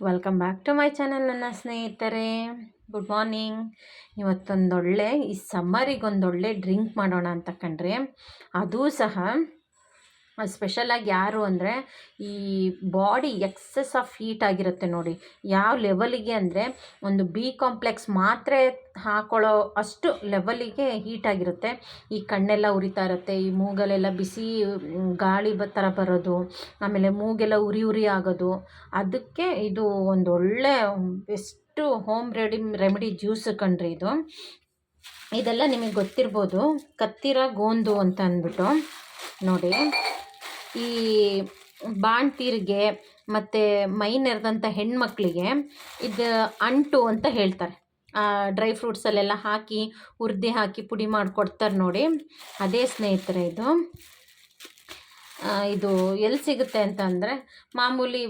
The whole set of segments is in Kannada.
Welcome back to my channel ನನ್ನ ಸ್ನೇಹಿತರೆ. ಗುಡ್ ಮಾರ್ನಿಂಗ್ ಇವತ್ತೊಂದೊಳ್ಳೆ, ಈ ಸಮ್ಮರಿಗೊಂದೊಳ್ಳೆ ಡ್ರಿಂಕ್ ಮಾಡೋಣ ಅಂತ ಕಂಡ್ರೆ, ಅದೂ ಸಹ ಸ್ಪೆಷಲಾಗಿ ಯಾರು ಅಂದರೆ ಈ ಬಾಡಿ ಎಕ್ಸಸ್ ಆಫ್ ಹೀಟ್ ಆಗಿರುತ್ತೆ ನೋಡಿ. ಯಾವ ಲೆವೆಲಿಗೆ ಅಂದರೆ ಒಂದು ಬಿ ಕಾಂಪ್ಲೆಕ್ಸ್ ಮಾತ್ರೆ ಹಾಕೊಳ್ಳೋ ಅಷ್ಟು ಲೆವೆಲಿಗೆ ಹೀಟ್ ಆಗಿರುತ್ತೆ. ಈ ಕಣ್ಣೆಲ್ಲ ಉರಿತಾ ಇರುತ್ತೆ, ಈ ಮೂಗಲೆಲ್ಲ ಬಿಸಿ ಗಾಳಿ ಥರ ಬರೋದು, ಆಮೇಲೆ ಮೂಗೆಲ್ಲ ಉರಿ ಉರಿ ಆಗೋದು. ಅದಕ್ಕೆ ಇದು ಒಂದು ಒಳ್ಳೆ, best home ready, remedy juice ಕಣ್ರಿ ಇದು. ಇದೆಲ್ಲ ನಿಮಗೆ ಗೊತ್ತಿರ್ಬೋದು, ಕತ್ತಿರ ಗೋಂದು ಅಂತ ಅಂದ್ಬಿಟ್ಟು. ನೋಡಿ. ಈ ಬಾಣ್ತೀರಿಗೆ ಮತ್ತು ಮೈ ನೆರೆದಂಥ ಹೆಣ್ಮಕ್ಳಿಗೆ ಇದು ಅಂಟು ಅಂತ ಹೇಳ್ತಾರೆ. ಡ್ರೈ ಫ್ರೂಟ್ಸಲ್ಲೆಲ್ಲ ಹಾಕಿ, ಹುರ್ದಿ ಹಾಕಿ ಪುಡಿ ಮಾಡಿಕೊಡ್ತಾರೆ ನೋಡಿ. ಅದೇ ಸ್ನೇಹಿತರೆ ಇದು. ಇದು ಎಲ್ಲಿ ಸಿಗುತ್ತೆ ಅಂತ ಅಂದರೆ ಮಾಮೂಲಿ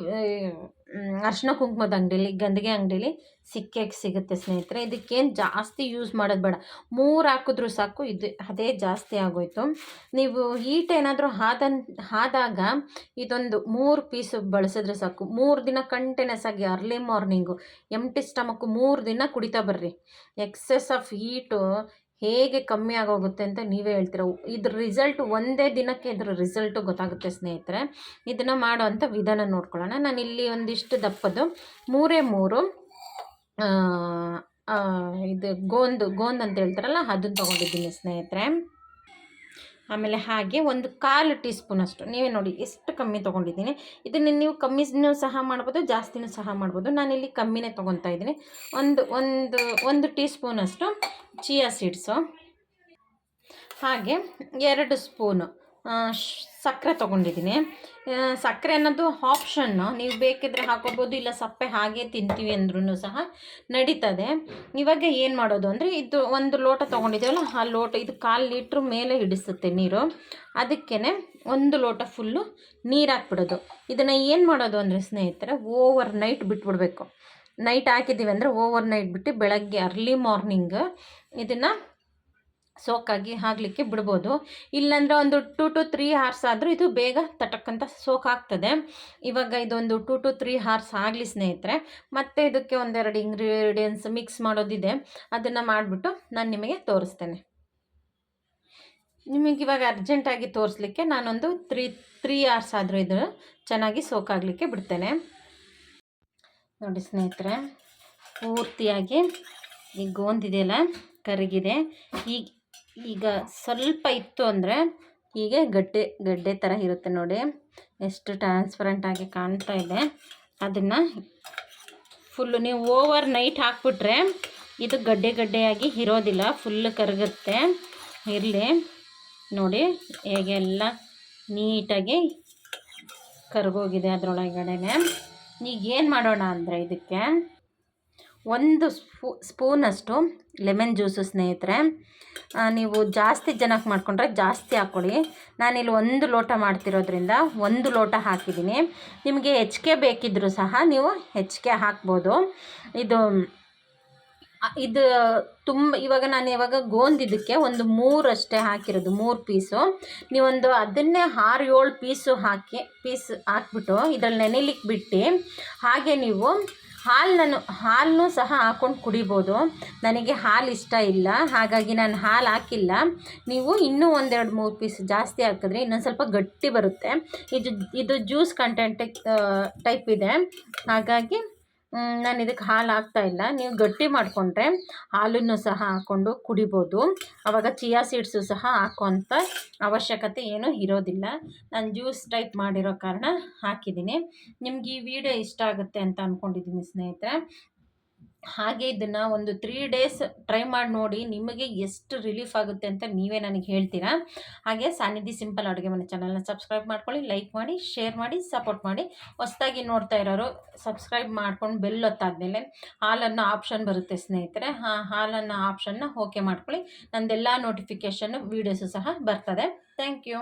ಅರ್ಶಿನ ಕುಂಕುಮದ ಅಂಗಡೀಲಿ, ಗಂದಿಗೆ ಅಂಗಡೀಲಿ ಸಿಕ್ಕೇ ಸಿಗುತ್ತೆ ಸ್ನೇಹಿತರೆ. ಇದಕ್ಕೇನು ಜಾಸ್ತಿ ಯೂಸ್ ಮಾಡೋದು ಬೇಡ. ಮೂರು ಹಾಕಿದ್ರೂ ಸಾಕು, ಇದು ಅದೇ ಜಾಸ್ತಿ ಆಗೋಯ್ತು. ನೀವು ಹೀಟ್ ಏನಾದರೂ ಆದನ್ ಆದಾಗ ಇದೊಂದು ಮೂರು ಪೀಸು ಬಳಸಿದ್ರೆ ಸಾಕು. ಮೂರು ದಿನ ಕಂಟಿನ್ಯೂಸ್ ಆಗಿ ಅರ್ಲಿ ಮಾರ್ನಿಂಗು ಎಂಟಿ ಸ್ಟಮಕ್ಕು ಮೂರು ದಿನ ಕುಡಿತಾ ಬರ್ರಿ. ಎಕ್ಸೆಸ್ ಆಫ್ ಹೀಟು ಹೇಗೆ ಕಮ್ಮಿ ಆಗೋಗುತ್ತೆ ಅಂತ ನೀವೇ ಹೇಳ್ತೀರ. ಇದ್ರ ರಿಸಲ್ಟ್ ಒಂದೇ ದಿನಕ್ಕೆ ಇದ್ರ ರಿಸಲ್ಟು ಗೊತ್ತಾಗುತ್ತೆ ಸ್ನೇಹಿತರೆ. ಇದನ್ನು ಮಾಡೋ ಅಂಥ ವಿಧಾನ ನೋಡ್ಕೊಳ್ಳೋಣ. ನಾನು ಇಲ್ಲಿ ಒಂದಿಷ್ಟು ದಪ್ಪದು ಮೂರೇ ಮೂರು ಇದು ಗೋಂದು, ಗೋಂದ್ ಅಂತ ಹೇಳ್ತಾರಲ್ಲ ಅದನ್ನು ತೊಗೊಂಡಿದ್ದೀನಿ ಸ್ನೇಹಿತರೆ. ಆಮೇಲೆ ಹಾಗೆ ಒಂದು ಕಾಲು ಟೀ ಸ್ಪೂನಷ್ಟು ನೀವೇ ನೋಡಿ, ಎಷ್ಟು ಕಮ್ಮಿ ತೊಗೊಂಡಿದ್ದೀನಿ. ಇದನ್ನು ನೀವು ಕಮ್ಮಿನೂ ಸಹ ಮಾಡ್ಬೋದು, ಜಾಸ್ತಿನೂ ಸಹ ಮಾಡ್ಬೋದು. ನಾನಿಲ್ಲಿ ಕಮ್ಮಿನೇ ತೊಗೊತಾ ಇದ್ದೀನಿ. ಒಂದು ಒಂದು ಒಂದು ಟೀ ಸ್ಪೂನಷ್ಟು ಚಿಯಾ ಸೀಡ್ಸು. ಹಾಗೆ ಎರಡು ಸ್ಪೂನು ಸಕ್ಕರೆ ತೊಗೊಂಡಿದ್ದೀನಿ. ಸಕ್ಕರೆ ಅನ್ನೋದು ಆಪ್ಷನ್ನು ನೀವು ಬೇಕಿದ್ರೆ ಹಾಕೋಬೋದು, ಇಲ್ಲ ಸಪ್ಪೆ ಹಾಗೆ ತಿಂತೀವಿ ಅಂದ್ರೂ ಸಹ ನಡೀತದೆ. ಇವಾಗ ಏನು ಮಾಡೋದು ಅಂದರೆ, ಇದು ಒಂದು ಲೋಟ ತೊಗೊಂಡಿದ್ದೀವಲ್ಲ, ಆ ಲೋಟ, ಇದು ಕಾಲು ಲೀಟ್ರ್ ಮೇಲೆ ಹಿಡಿಸುತ್ತೆ ನೀರು. ಅದಕ್ಕೇ ಒಂದು ಲೋಟ ಫುಲ್ಲು ನೀರು ಹಾಕ್ಬಿಡೋದು. ಇದನ್ನು ಏನು ಮಾಡೋದು ಅಂದರೆ ಸ್ನೇಹಿತರೆ ಓವರ್ ನೈಟ್ ಬಿಟ್ಬಿಡ್ಬೇಕು. ನೈಟ್ ಹಾಕಿದ್ದೀವಿ ಅಂದರೆ ಓವರ್ ನೈಟ್ ಬಿಟ್ಟು ಬೆಳಗ್ಗೆ ಅರ್ಲಿ ಮಾರ್ನಿಂಗ್ ಇದನ್ನು ಸೋಕಾಗಿ ಆಗಲಿಕ್ಕೆ ಬಿಡ್ಬೋದು. ಇಲ್ಲಾಂದರೆ ಒಂದು ಟೂ ಟು ತ್ರೀ ಹಾರ್ಸ್ ಆದರೂ ಇದು ಬೇಗ ತಟಕ್ಕಂತ ಸೋಕ್ ಆಗ್ತದೆ ಇವಾಗ ಇದೊಂದು ಟೂ ಟು ತ್ರೀ ಹಾರ್ಸ್ ಆಗಲಿ ಸ್ನೇಹಿತರೆ, ಮತ್ತು ಇದಕ್ಕೆ ಒಂದೆರಡು ಇಂಗ್ರೀಡಿಯೆಂಟ್ಸ್ ಮಿಕ್ಸ್ ಮಾಡೋದಿದೆ. ಅದನ್ನು ಮಾಡಿಬಿಟ್ಟು ನಾನು ನಿಮಗೆ ತೋರಿಸ್ತೇನೆ. ನಿಮಗೆ ಇವಾಗ ಅರ್ಜೆಂಟಾಗಿ ತೋರಿಸ್ಲಿಕ್ಕೆ ನಾನೊಂದು ತ್ರೀ ತ್ರೀ ಹಾರ್ಸ್ ಆದರೂ ಇದು ಚೆನ್ನಾಗಿ ಸೋಕಾಗಲಿಕ್ಕೆ ಬಿಡ್ತೇನೆ. ನೋಡಿ ಸ್ನೇಹಿತರೆ, ಪೂರ್ತಿಯಾಗಿ ಈ ಗೋಂದಿದೆಯಲ್ಲ, ಕರಗಿದೆ. ಈಗ ಈಗ ಸ್ವಲ್ಪ ಇತ್ತು ಅಂದರೆ ಹೀಗೆ ಗಡ್ಡೆ ಗಡ್ಡೆ ಥರ ಇರುತ್ತೆ ನೋಡಿ. ಎಷ್ಟು ಟ್ರಾನ್ಸ್ಪರೆಂಟಾಗಿ ಕಾಣ್ತಾ ಇದೆ. ಅದನ್ನು ಫುಲ್ಲು ನೀವು ಓವರ್ ನೈಟ್ ಹಾಕ್ಬಿಟ್ರೆ ಇದು ಗಡ್ಡೆ, ಗಡ್ಡೆಯಾಗಿ ಇರೋದಿಲ್ಲ. ಫುಲ್ಲು ಕರಗುತ್ತೆ. ಇರಲಿ. ನೋಡಿ ಹೇಗೆಲ್ಲ ನೀಟಾಗಿ ಕರಗೋಗಿದೆ ಅದರೊಳಗಡೆನೆ. ಈಗ ಏನು ಮಾಡೋಣ ಅಂದರೆ ಇದಕ್ಕೆ? ಒಂದು ಸ್ಪೂ ಸ್ಪೂನಷ್ಟು ಲೆಮನ್ ಜ್ಯೂಸು ಸ್ನೇಹಿತರೆ. ನೀವು ಜಾಸ್ತಿ ಜನಕ್ಕೆ ಮಾಡಿಕೊಂಡ್ರೆ ಜಾಸ್ತಿ ಹಾಕ್ಕೊಳ್ಳಿ ನಾನಿಲ್ಲಿ ಒಂದು ಲೋಟ ಮಾಡ್ತಿರೋದ್ರಿಂದ ಒಂದು ಲೋಟ ಹಾಕಿದ್ದೀನಿ. ನಿಮಗೆ ಹೆಚ್ಚಿಗೆ ಬೇಕಿದ್ದರೂ ಸಹ ನೀವು ಹೆಚ್ಚಿಗೆ ಹಾಕ್ಬೋದು. ಇದು ಇದು ತುಂಬ, ಇವಾಗ ನಾನು ಇವಾಗ ಗೋಂದಿದ್ದಕ್ಕೆ ಒಂದು ಮೂರಷ್ಟೇ ಹಾಕಿರೋದು, ಮೂರು ಪೀಸು. ನೀವೊಂದು ಅದನ್ನೇ ಆರು ಏಳು ಪೀಸು ಹಾಕಿ, ಪೀಸ್ ಹಾಕ್ಬಿಟ್ಟು ಇದ್ರಲ್ಲಿ ನೆನೆಲಿಕ್ಕೆ ಬಿಟ್ಟು ಹಾಗೆ ನೀವು ಹಾಲನ್ನು ಹಾಲನ್ನು ಸಹ ಹಾಕ್ಕೊಂಡು ಕುಡಿಬೋದು. ನನಗೆ ಹಾಲು ಇಷ್ಟ ಇಲ್ಲ. ಹಾಗಾಗಿ ನಾನು ಹಾಲು ಹಾಕಿಲ್ಲ. ನೀವು ಇನ್ನೂ ಒಂದೆರಡು ಮೂರು ಪೀಸ್ ಜಾಸ್ತಿ ಹಾಕಿದ್ರೆ ಇನ್ನೊಂದು ಸ್ವಲ್ಪ ಗಟ್ಟಿ ಬರುತ್ತೆ. ಇದು ಇದು ಜ್ಯೂಸ್ ಕಂಟೆಂಟ್ ಟೈಪ್ ಇದೆ. ಹಾಗಾಗಿ ನಾನು ಇದಕ್ಕೆ ಹಾಲು ಹಾಕ್ತಾ ಇಲ್ಲ. ನೀವು ಗಟ್ಟಿ ಮಾಡಿಕೊಂಡ್ರೆ ಹಾಲನ್ನು ಸಹ ಹಾಕ್ಕೊಂಡು ಕುಡಿಬೋದು. ಆವಾಗ ಚಿಯಾ ಸೀಡ್ಸು ಸಹ ಹಾಕೋಂಥ ಅವಶ್ಯಕತೆ ಏನೂ ಇರೋದಿಲ್ಲ. ನಾನು ಜ್ಯೂಸ್ ಟೈಪ್ ಮಾಡಿರೋ ಕಾರಣ ಹಾಕಿದ್ದೀನಿ. ನಿಮ್ಗೆ ಈ ವಿಡಿಯೋ ಇಷ್ಟ ಆಗುತ್ತೆ ಅಂತ ಅಂದ್ಕೊಂಡಿದ್ದೀನಿ ಸ್ನೇಹಿತರೆ. ಹಾಗೆ ಇದನ್ನು ಒಂದು ತ್ರೀ ಡೇಸ್ ಟ್ರೈ ಮಾಡಿ ನೋಡಿ ನಿಮಗೆ ಎಷ್ಟು ರಿಲೀಫ್ ಆಗುತ್ತೆ ಅಂತ ನೀವೇ ನನಗೆ ಹೇಳ್ತೀರಾ? ಹಾಗೆ ಸಾನಿಧಿ ಸಿಂಪಲ್ ಅಡುಗೆ ಮನೆ ಚಾನಲ್ನ ಸಬ್ಸ್ಕ್ರೈಬ್ ಮಾಡ್ಕೊಳ್ಳಿ ಲೈಕ್ ಮಾಡಿ ಶೇರ್ ಮಾಡಿ ಸಪೋರ್ಟ್ ಮಾಡಿ. ಹೊಸದಾಗಿ ನೋಡ್ತಾ ಇರೋರು ಸಬ್ಸ್ಕ್ರೈಬ್ ಮಾಡ್ಕೊಂಡು ಬೆಲ್ ಹೊತ್ತಾದ್ಮೇಲೆ ಹಾಲನ್ನು ಆಪ್ಷನ್ ಬರುತ್ತೆ ಸ್ನೇಹಿತರೆ. ಆ ಹಾಲನ್ನು ಆಪ್ಷನ್ನ ಓಕೆ ಮಾಡ್ಕೊಳ್ಳಿ. ನಂದೆಲ್ಲ ನೋಟಿಫಿಕೇಷನ್ನು ವೀಡಿಯೋಸು ಸಹ ಬರ್ತದೆ. Thank you